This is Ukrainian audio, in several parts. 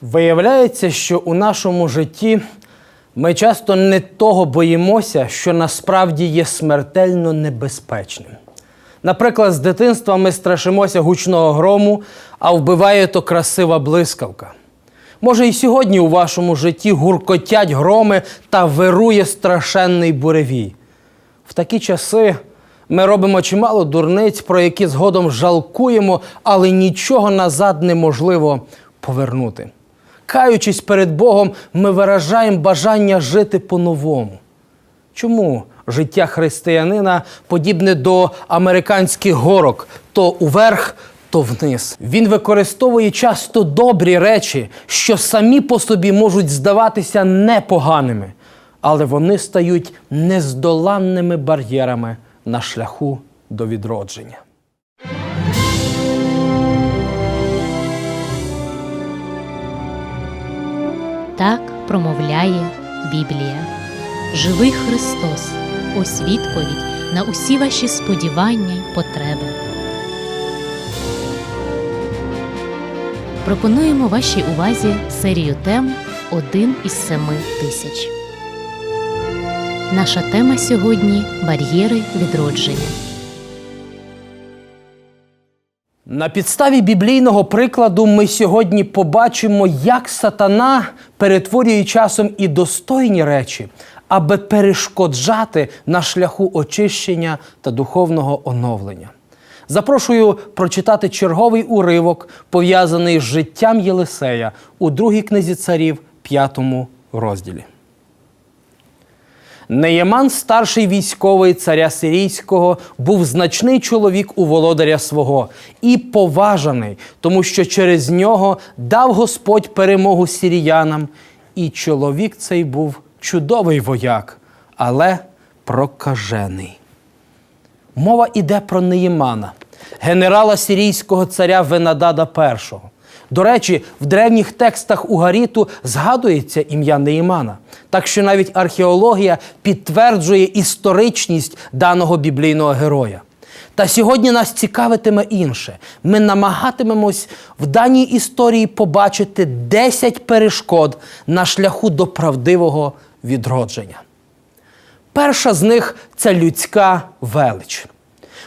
Виявляється, що у нашому житті ми часто не того боїмося, що насправді є смертельно небезпечним. Наприклад, з дитинства ми страшимося гучного грому, а вбиває то красива блискавка. Може, і сьогодні у вашому житті гуркотять громи та вирує страшенний буревій. В такі часи ми робимо чимало дурниць, про які згодом жалкуємо, але нічого назад неможливо повернути. Каючись перед Богом, ми виражаємо бажання жити по-новому. Чому життя християнина подібне до американських горок то уверх, то вниз? Він використовує часто добрі речі, що самі по собі можуть здаватися непоганими, але вони стають нездоланними бар'єрами на шляху до відродження. Так промовляє Біблія. Живий Христос, ось відповідь на усі ваші сподівання й потреби. Пропонуємо вашій увазі серію тем Один із семи тисяч. Наша тема сьогодні бар'єри відродження. На підставі біблійного прикладу ми сьогодні побачимо, як сатана перетворює часом і достойні речі, аби перешкоджати на шляху очищення та духовного оновлення. Запрошую прочитати черговий уривок, пов'язаний з життям Єлисея у другій книзі царів, п'ятому розділі. Неєман, старший військовий царя Сирійського, був значний чоловік у володаря свого і поважаний, тому що через нього дав Господь перемогу сіріянам. І чоловік цей був чудовий вояк, але прокажений. Мова йде про Неємана, генерала сирійського царя Венадада І. До речі, в древніх текстах Угаріту згадується ім'я Неїмана, так що навіть археологія підтверджує історичність даного біблійного героя. Та сьогодні нас цікавитиме інше. Ми намагатимемось в даній історії побачити 10 перешкод на шляху до правдивого відродження. Перша з них це людська велич.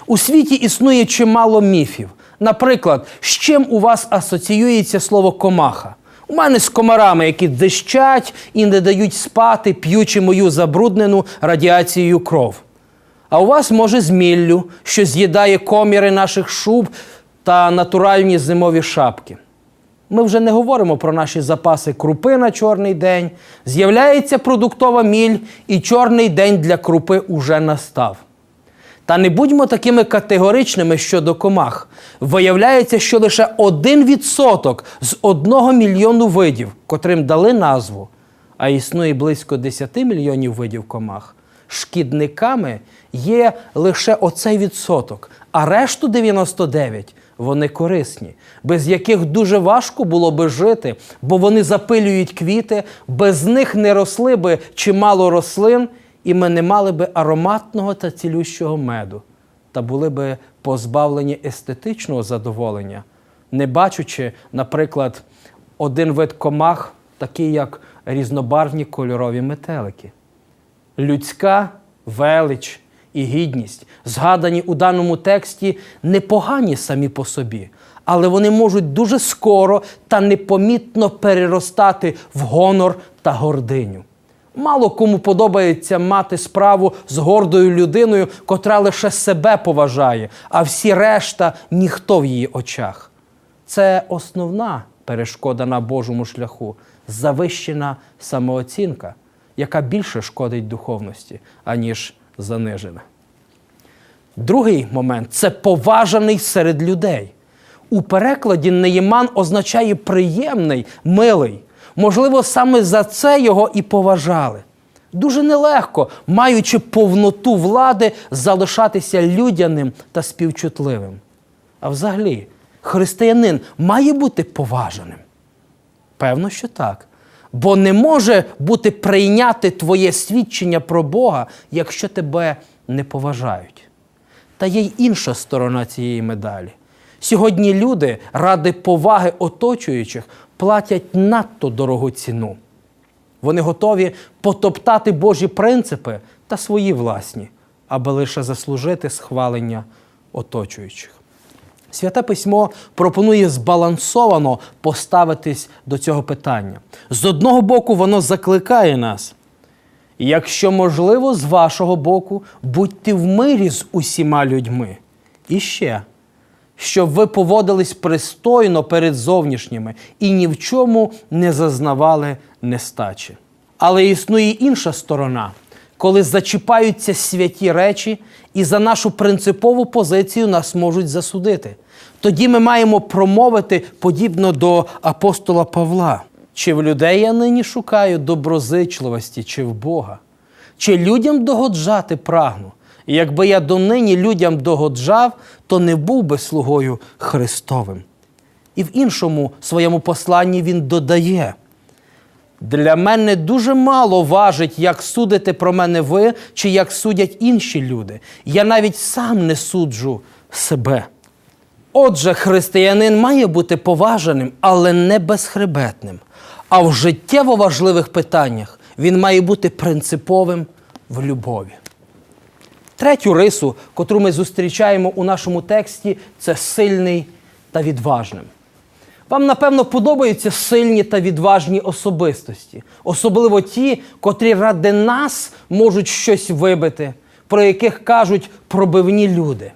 У світі існує чимало міфів. Наприклад, з чим у вас асоціюється слово комаха? У мене з комарами, які дищать і не дають спати, п'ючи мою забруднену радіацією кров. А у вас, може, з міллю, що з'їдає коміри наших шуб та натуральні зимові шапки. Ми вже не говоримо про наші запаси крупи на чорний день. З'являється продуктова міль, і чорний день для крупи уже настав. Та не будьмо такими категоричними щодо комах. Виявляється, що лише один відсоток з одного мільйону видів, котрим дали назву, а існує близько 10 мільйонів видів комах, шкідниками є лише оцей відсоток, а решту 99 вони корисні, без яких дуже важко було би жити, бо вони запилюють квіти, без них не росли би чимало рослин, і ми не мали би ароматного та цілющого меду, та були би позбавлені естетичного задоволення, не бачучи, наприклад, один вид комах, такий як різнобарвні кольорові метелики. Людська велич і гідність, згадані у даному тексті, непогані самі по собі, але вони можуть дуже скоро та непомітно переростати в гонор та гординю. Мало кому подобається мати справу з гордою людиною, котра лише себе поважає, а всі решта ніхто в її очах. Це основна перешкода на Божому шляху завищена самооцінка, яка більше шкодить духовності, аніж занижена. Другий момент це поважаний серед людей. У перекладі Неєман означає приємний, милий. Можливо, саме за це його і поважали. Дуже нелегко, маючи повноту влади, залишатися людяним та співчутливим. А взагалі, християнин має бути поваженим. Певно, що так. Бо не може бути прийняти твоє свідчення про Бога, якщо тебе не поважають. Та є й інша сторона цієї медалі. Сьогодні люди ради поваги оточуючих платять надто дорогу ціну. Вони готові потоптати Божі принципи та свої власні, аби лише заслужити схвалення оточуючих. Святе письмо пропонує збалансовано поставитись до цього питання. З одного боку, воно закликає нас. Якщо можливо, з вашого боку, будьте в мирі з усіма людьми. І ще, щоб ви поводились пристойно перед зовнішніми і ні в чому не зазнавали нестачі. Але існує інша сторона, коли зачіпаються святі речі, і за нашу принципову позицію нас можуть засудити. Тоді ми маємо промовити подібно до апостола Павла. Чи в людей я нині шукаю доброзичливості, чи в Бога? Чи людям догоджати прагну? І якби я донині людям догоджав, то не був би слугою Христовим. І в іншому своєму посланні він додає: для мене дуже мало важить, як судите про мене ви, чи як судять інші люди. Я навіть сам не суджу себе. Отже, християнин має бути поважаним, але не безхребетним. А в життєво важливих питаннях він має бути принциповим в любові. Третю рису, котру ми зустрічаємо у нашому тексті, це сильний та відважним. Вам, напевно, подобаються сильні та відважні особистості, особливо ті, котрі ради нас можуть щось вибити, про яких кажуть пробивні люди.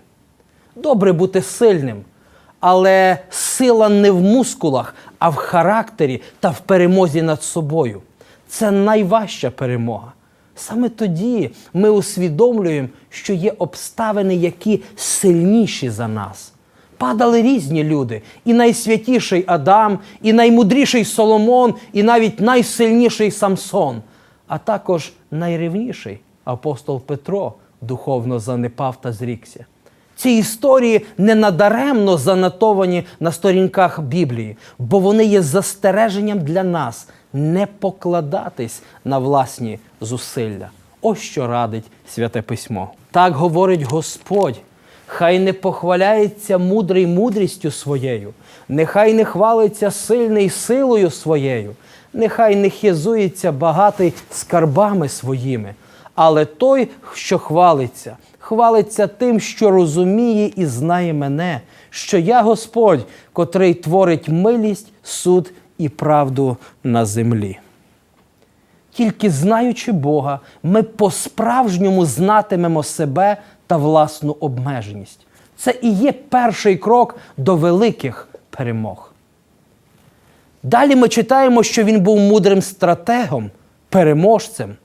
Добре бути сильним, але сила не в мускулах, а в характері та в перемозі над собою. Це найважча перемога. Саме тоді ми усвідомлюємо, що є обставини, які сильніші за нас. Падали різні люди, і найсвятіший Адам, і наймудріший Соломон, і навіть найсильніший Самсон, а також найревніший апостол Петро духовно занепав та зрікся. Ці історії не надаремно занотовані на сторінках Біблії, бо вони є застереженням для нас не покладатись на власні зусилля. Ось що радить святе письмо. Так говорить Господь. Хай не похваляється мудрий мудрістю своєю, нехай не хвалиться сильний силою своєю, нехай не хизується багатий скарбами своїми, але той, що хвалиться, хвалиться тим, що розуміє і знає мене, що я Господь, котрий творить милість, суд і правду на землі. Тільки знаючи Бога, ми по-справжньому знатимемо себе та власну обмеженість. Це і є перший крок до великих перемог. Далі ми читаємо, що він був мудрим стратегом, переможцем.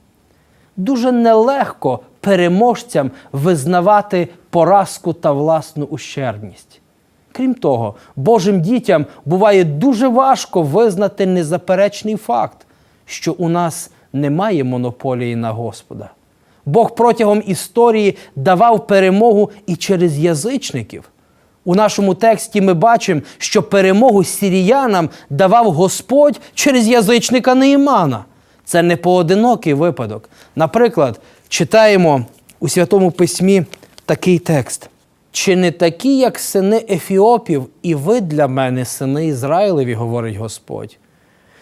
Дуже нелегко переможцям визнавати поразку та власну ущербність. Крім того, Божим дітям буває дуже важко визнати незаперечний факт, що у нас немає монополії на Господа. Бог протягом історії давав перемогу і через язичників. У нашому тексті ми бачимо, що перемогу сіріянам давав Господь через язичника Неїмана. Це не поодинокий випадок. Наприклад, читаємо у Святому Письмі такий текст. Чи не такі, як сини Ефіопів, і ви для мене, сини Ізраїлеві, говорить Господь?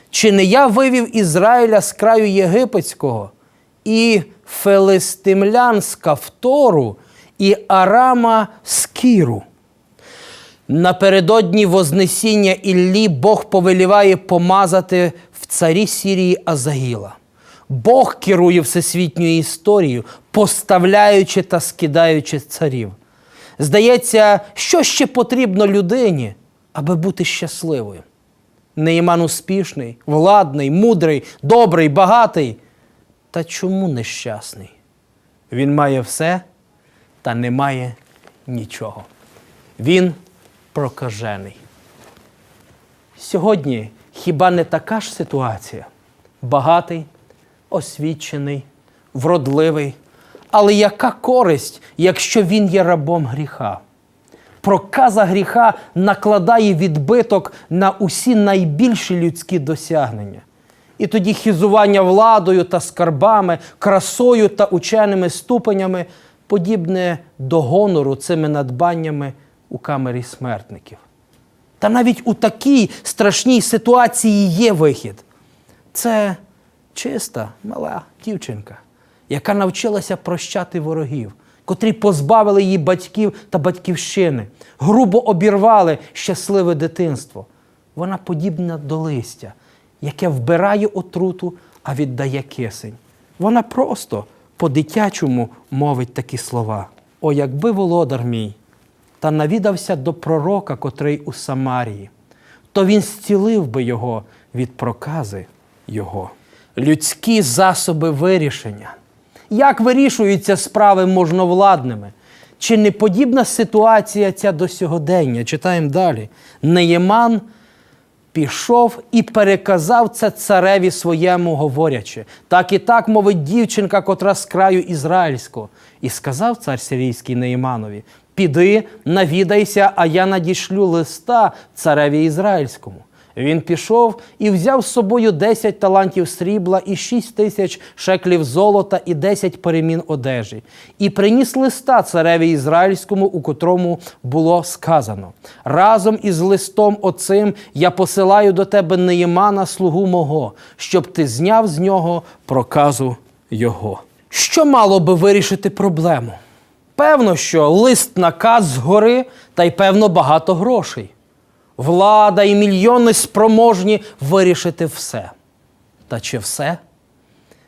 Чи не я вивів Ізраїля з краю єгипетського, і филистимлян з Кавтору, і Арама з Кіру? Напередодні Вознесіння Іллі Бог повеліває помазати в царі Сірії Азагіла. Бог керує всесвітньою історією, поставляючи та скидаючи царів. Здається, що ще потрібно людині, аби бути щасливою? Нейман успішний, владний, мудрий, добрий, багатий. Та чому нещасний? Він має все та не має нічого. Він прокажений. Сьогодні хіба не така ж ситуація? Багатий, освічений, вродливий. Але яка користь, якщо він є рабом гріха? Проказа гріха накладає відбиток на усі найбільші людські досягнення. І тоді хізування владою та скарбами, красою та ученими ступенями, подібне до гонору цими надбаннями, у камері смертників. Та навіть у такій страшній ситуації є вихід. Це чиста, мала дівчинка, яка навчилася прощати ворогів, котрі позбавили її батьків та батьківщини, грубо обірвали щасливе дитинство. Вона подібна до листя, яке вбирає отруту, а віддає кисень. Вона просто по-дитячому мовить такі слова. О, якби володар мій та навідався до пророка, котрий у Самарії, то він зцілив би його від прокази його. Людські засоби вирішення. Як вирішуються справи можновладними? Чи не подібна ситуація ця до сьогодення? Читаємо далі. Неєман пішов і переказав це цареві своєму, говорячи. Так і так мовить дівчинка, котра з краю ізраїльського. І сказав цар сирійський Неїманові: Піди, навідайся, а я надішлю листа цареві ізраїльському. Він пішов і взяв з собою 10 талантів срібла і 6 тисяч шеклів золота і 10 перемін одежі, і приніс листа цареві ізраїльському, у котрому було сказано: разом із листом оцим я посилаю до тебе Неємана, слугу мого, щоб ти зняв з нього проказу його. Що мало би вирішити проблему? Певно, що лист наказ згори, та й певно багато грошей. Влада і мільйони спроможні вирішити все. Та чи все?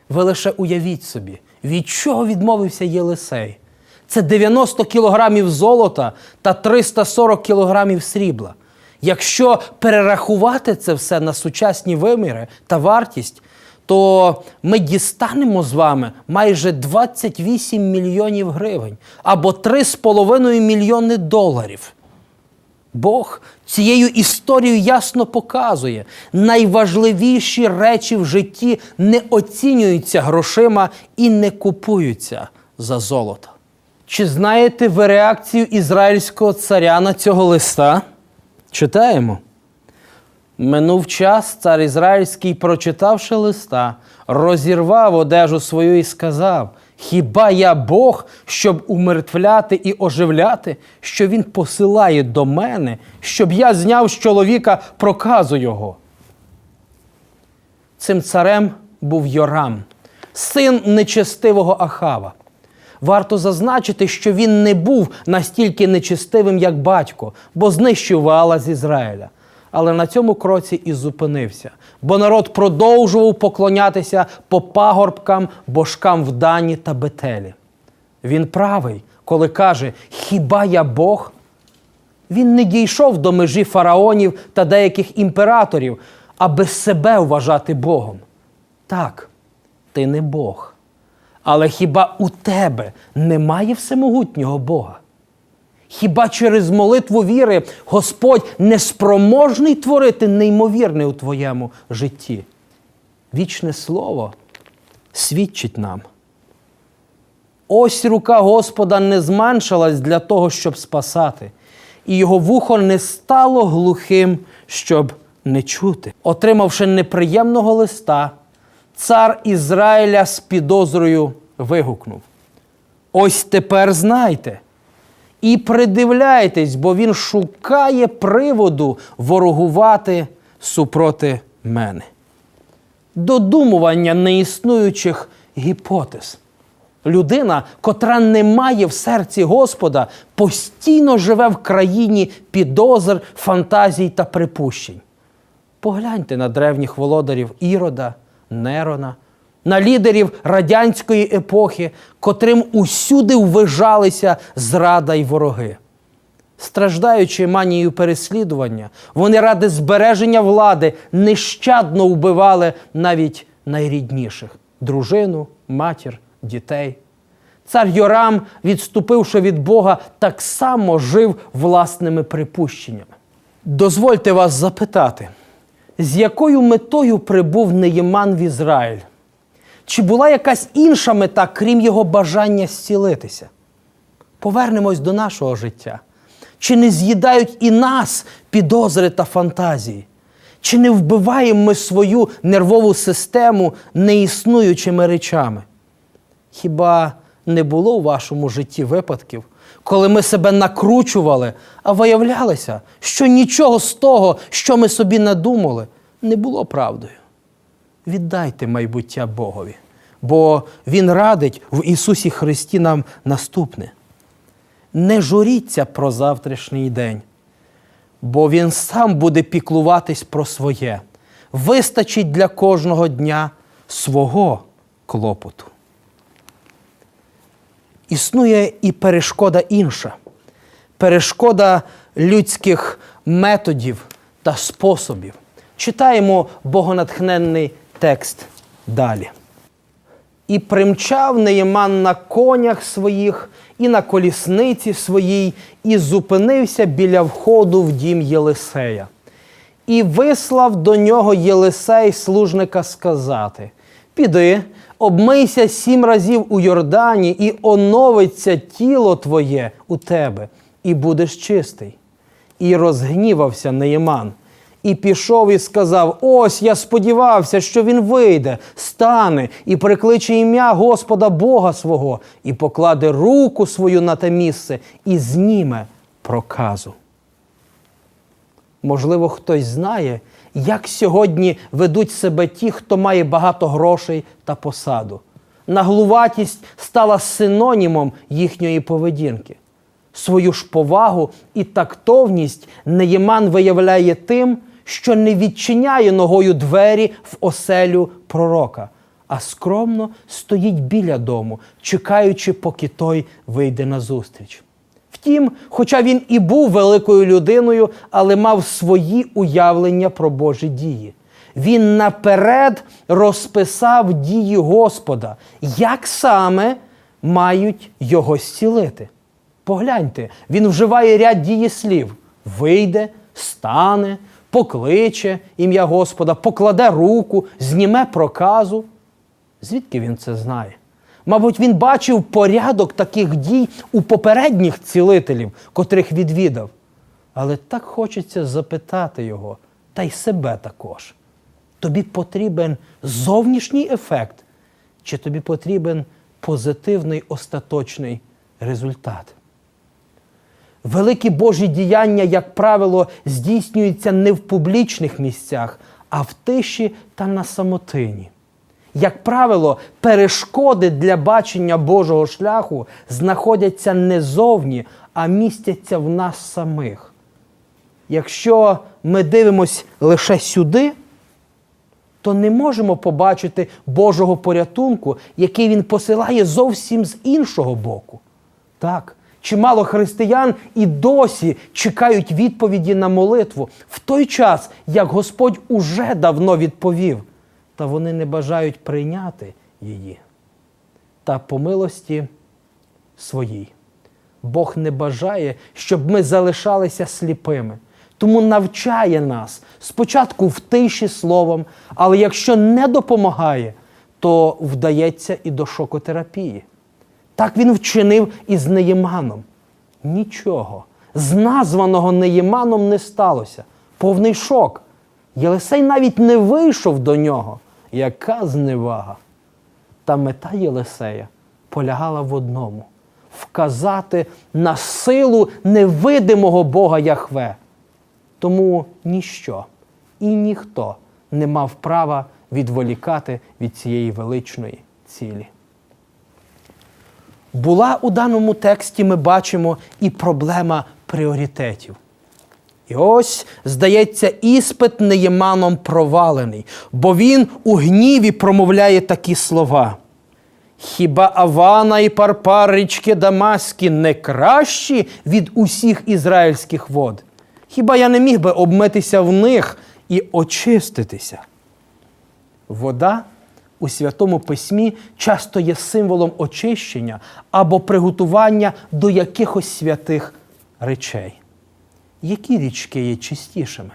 Ви лише уявіть собі, від чого відмовився Єлисей. Це 90 кілограмів золота та 340 кілограмів срібла. Якщо перерахувати це все на сучасні виміри та вартість, то ми дістанемо з вами майже 28 мільйонів гривень або 3,5 мільйони доларів. Бог цією історією ясно показує, найважливіші речі в житті не оцінюються грошима і не купуються за золото. Чи знаєте ви реакцію ізраїльського царя на цього листа? Читаємо. Минув час, цар Ізраїльський, прочитавши листа, розірвав одежу свою і сказав: Хіба я Бог, щоб умертвляти і оживляти, що він посилає до мене, щоб я зняв з чоловіка проказу його? Цим царем був Йорам, син нечестивого Ахава. Варто зазначити, що він не був настільки нечестивим, як батько, бо знищив Ваала з Ізраїля. Але на цьому кроці і зупинився, бо народ продовжував поклонятися по пагорбкам, божкам в Дані та Бетелі. Він правий, коли каже: Хіба я Бог? Він не дійшов до межі фараонів та деяких імператорів, аби себе вважати Богом. Так, ти не Бог. Але хіба у тебе немає всемогутнього Бога? Хіба через молитву віри Господь неспроможний творити неймовірне у твоєму житті? Вічне слово свідчить нам. Ось рука Господа не зменшилась для того, щоб спасати, і його вухо не стало глухим, щоб не чути. Отримавши неприємного листа, цар Ізраїля з підозрою вигукнув: Ось тепер знайте. І придивляйтесь, бо він шукає приводу ворогувати супроти мене. Додумування неіснуючих гіпотез. Людина, котра не має в серці Господа, постійно живе в країні підозр, фантазій та припущень. Погляньте на древніх володарів Ірода, Нерона, на лідерів радянської епохи, котрим усюди ввижалися зрада й вороги. Страждаючи манією переслідування, вони ради збереження влади нещадно вбивали навіть найрідніших дружину, матір, дітей. Цар Йорам, відступивши від Бога, так само жив власними припущеннями. Дозвольте вас запитати, з якою метою прибув Неєман в Ізраїль? Чи була якась інша мета, крім його бажання зцілитися? Повернемось до нашого життя. Чи не з'їдають і нас підозри та фантазії? Чи не вбиваємо ми свою нервову систему неіснуючими речами? Хіба не було у вашому житті випадків, коли ми себе накручували, а виявлялося, що нічого з того, що ми собі надумали, не було правдою. Віддайте майбуття Богові, бо Він радить в Ісусі Христі нам наступне. Не журіться про завтрашній день, бо Він сам буде піклуватись про своє. Вистачить для кожного дня свого клопоту. Існує і перешкода інша перешкода людських методів та способів. Читаємо богонатхненний текст далі. І примчав Неєман на конях своїх, і на колісниці своїй, і зупинився біля входу в дім Єлисея. І вислав до нього Єлисей служника сказати: Піди, обмийся сім разів у Йордані, і оновиться тіло твоє у тебе, і будеш чистий. І розгнівався Неєман. І пішов і сказав: Ось я сподівався, що він вийде, стане і прикличе ім'я Господа Бога свого, і покладе руку свою на те місце, і зніме проказу. Можливо, хтось знає, як сьогодні ведуть себе ті, хто має багато грошей та посаду. Наглуватість стала синонімом їхньої поведінки. Свою ж повагу і тактовність Неєман виявляє тим, що не відчиняє ногою двері в оселю пророка, а скромно стоїть біля дому, чекаючи, поки той вийде назустріч. Втім, хоча він і був великою людиною, але мав свої уявлення про Божі дії. Він наперед розписав дії Господа, як саме мають його зцілити. Погляньте, він вживає ряд дієслів: вийде, стане, покличе ім'я Господа, покладе руку, зніме проказу. Звідки він це знає? Мабуть, він бачив порядок таких дій у попередніх цілителів, котрих відвідав. Але так хочеться запитати його, та й себе також. Тобі потрібен зовнішній ефект, чи тобі потрібен позитивний остаточний результат? Великі Божі діяння, як правило, здійснюються не в публічних місцях, а в тиші та на самотині. Як правило, перешкоди для бачення Божого шляху знаходяться не зовні, а містяться в нас самих. Якщо ми дивимось лише сюди, то не можемо побачити Божого порятунку, який Він посилає зовсім з іншого боку. Так, чимало християн і досі чекають відповіді на молитву в той час, як Господь уже давно відповів, та вони не бажають прийняти її. Та по милості своїй. Бог не бажає, щоб ми залишалися сліпими. Тому навчає нас спочатку в тиші словом, але якщо не допомагає, то вдається і до шокотерапії. Так він вчинив і з Неєманом. Нічого. З названого Неєманом не сталося. Повний шок. Єлисей навіть не вийшов до нього. Яка зневага! Та мета Єлисея полягала в одному вказати на силу невидимого Бога Яхве. Тому ніщо і ніхто не мав права відволікати від цієї величної цілі. Була у даному тексті, ми бачимо, і проблема пріоритетів. І ось, здається, іспит Неєманом провалений, бо він у гніві промовляє такі слова. Хіба Авана і Парпар річки Дамаські не кращі від усіх ізраїльських вод? Хіба я не міг би обмитися в них і очиститися? Вода у Святому Письмі часто є символом очищення або приготування до якихось святих речей. Які річки є чистішими?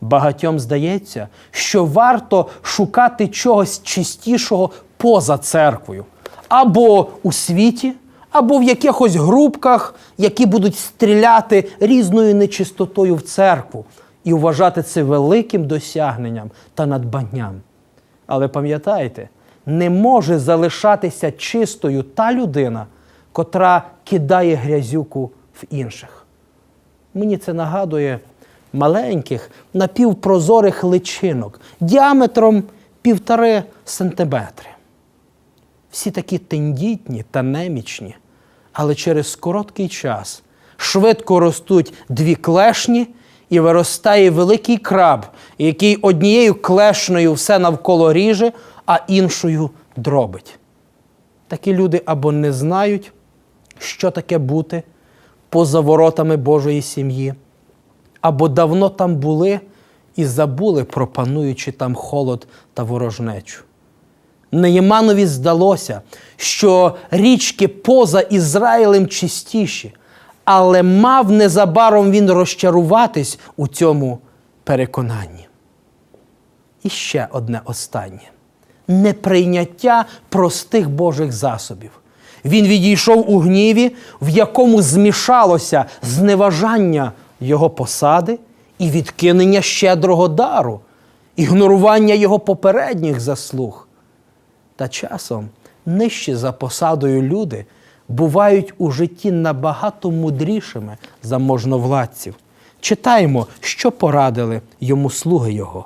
Багатьом здається, що варто шукати чогось чистішого поза церквою, або у світі, або в якихось групках, які будуть стріляти різною нечистотою в церкву і вважати це великим досягненням та надбанням. Але пам'ятайте, не може залишатися чистою та людина, котра кидає грязюку в інших. Мені це нагадує маленьких напівпрозорих личинок діаметром півтори сантиметри. Всі такі тендітні та немічні, але через короткий час швидко ростуть дві клешні і виростає великий краб, який однією клешнею все навколо ріже, а іншою дробить. Такі люди або не знають, що таке бути поза воротами Божої сім'ї, або давно там були і забули про пануючий там холод та ворожнечу. Неєманові здалося, що річки поза Ізраїлем чистіші, але мав незабаром він розчаруватись у цьому переконанні. І ще одне останнє неприйняття простих Божих засобів. Він відійшов у гніві, в якому змішалося зневажання його посади і відкинення щедрого дару, ігнорування його попередніх заслуг. Та часом нижче за посадою люди бувають у житті набагато мудрішими за можновладців. Читаємо, що порадили йому слуги його.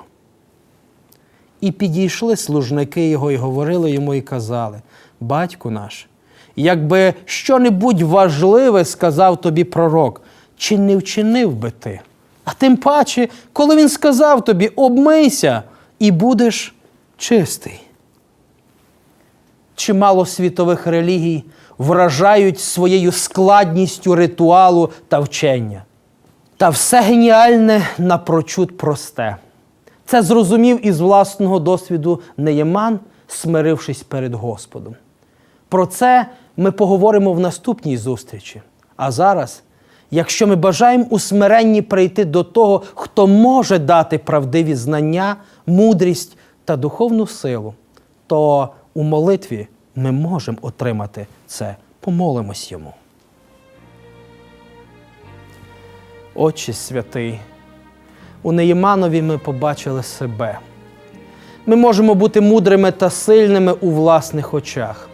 І підійшли служники його і говорили йому і казали: Батьку наш, якби що-небудь важливе сказав тобі пророк, чи не вчинив би ти? А тим паче, коли він сказав тобі, обмийся і будеш чистий. Чимало світових релігій вражають своєю складністю ритуалу та вчення. Та все геніальне напрочуд просте. Це зрозумів із власного досвіду Неєман, смирившись перед Господом. Про це ми поговоримо в наступній зустрічі. А зараз, якщо ми бажаємо у смиренні прийти до того, хто може дати правдиві знання, мудрість та духовну силу, то у молитві ми можемо отримати це. Помолимось йому. Отче святий, у Неєманові ми побачили себе. Ми можемо бути мудрими та сильними у власних очах.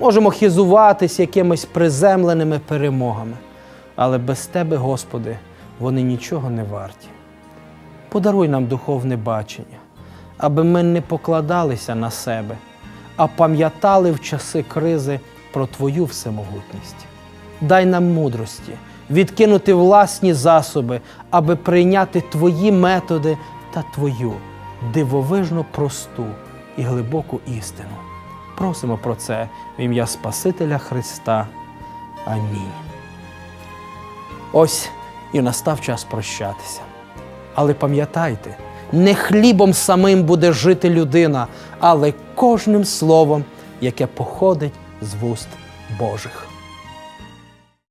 Можемо хизуватись якимись приземленими перемогами. Але без Тебе, Господи, вони нічого не варті. Подаруй нам духовне бачення, аби ми не покладалися на себе, а пам'ятали в часи кризи про Твою всемогутність. Дай нам мудрості, відкинути власні засоби, аби прийняти Твої методи та Твою дивовижно просту і глибоку істину. Просимо про це в ім'я Спасителя Христа. Амінь. Ось і настав час прощатися. Але пам'ятайте, не хлібом самим буде жити людина, але кожним словом, яке походить з вуст Божих.